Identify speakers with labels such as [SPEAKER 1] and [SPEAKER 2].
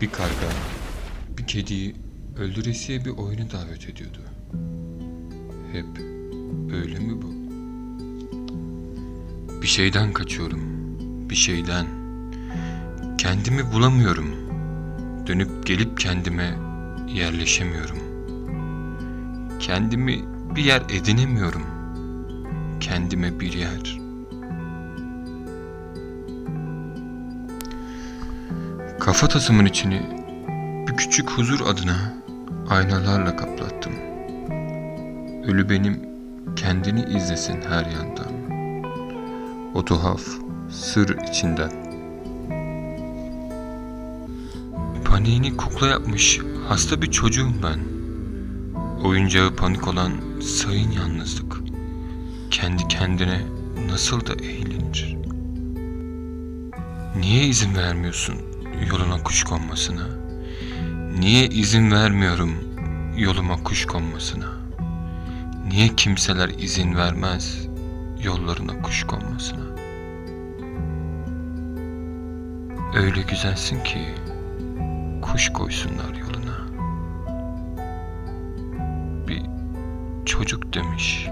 [SPEAKER 1] Bir karga bir kediyi öldüresiye bir oyuna davet ediyordu. Hep böyle mi bu? Bir şeyden kaçıyorum. Bir şeyden. Kendimi bulamıyorum. Dönüp gelip kendime yerleşemiyorum. Kendimi bir yer edinemiyorum. Kendime bir yer. Kafatasımın içini bir küçük huzur adına aynalarla kaplattım. Ölü benim kendini izlesin her yandan. O tuhaf sır içinden. Paniğini kukla yapmış hasta bir çocuğum ben. Oyuncağı panik olan sayın yalnızlık. Kendi kendine nasıl da eğlenir. Niye izin vermiyorsun yoluna kuş konmasına? Niye izin vermiyorum yoluma kuş konmasına? Niye kimseler izin vermez yollarına kuş konmasına? Öyle güzelsin ki kuş koysunlar yoluna. Bir çocuk demiş